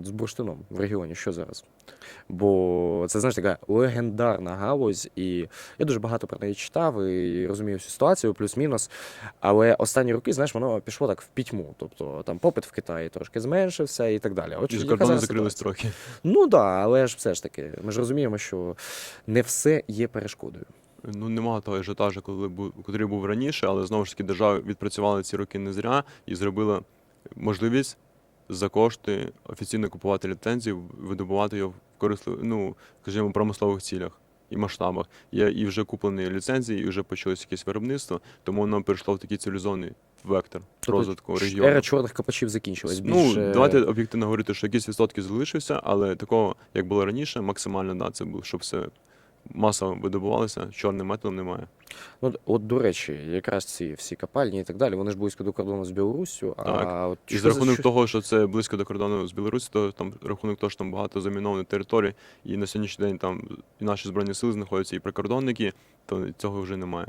з бурштином в регіоні? Що зараз? Бо це знаєш така легендарна галузь, і я дуже багато про неї читав і розумію всю ситуацію, плюс-мінус. Але останні роки, знаєш, воно пішло так в пітьму. Тобто там попит в Китаї трошки зменшився і так далі. От І кордони закрились трохи. Ну так, да, але ж все ж таки, ми ж розуміємо, що не все є перешкодою. Ну, немає того ажіотажу, коли був, котрий був раніше, але знову ж таки держава відпрацювала ці роки не зря і зробила можливість за кошти офіційно купувати ліцензію, видобувати його в корисно, ну, скажімо, промислових цілях і масштабах. Є і вже куплені ліцензії, і вже почалось якесь виробництво, тому воно перейшло в такий цивілізований вектор розвитку Тобто регіону. Ера чорних копачів закінчилась. Ну, Більше... давайте об'єктивно говорити, що якісь відсотки залишився, але такого, як було раніше, максимально да, це було, щоб все масово видобувалися, чорним методом немає. Ну, от, до речі, якраз ці всі копальні і так далі, вони ж близько до кордону з Білоруссю. А Так. от І за рахунок що- того, що це близько до кордону з Білорусі, то там рахунок того, що там багато замінованих територій, і на сьогоднішній день там і наші збройні сили знаходяться, і прикордонники, то цього вже немає.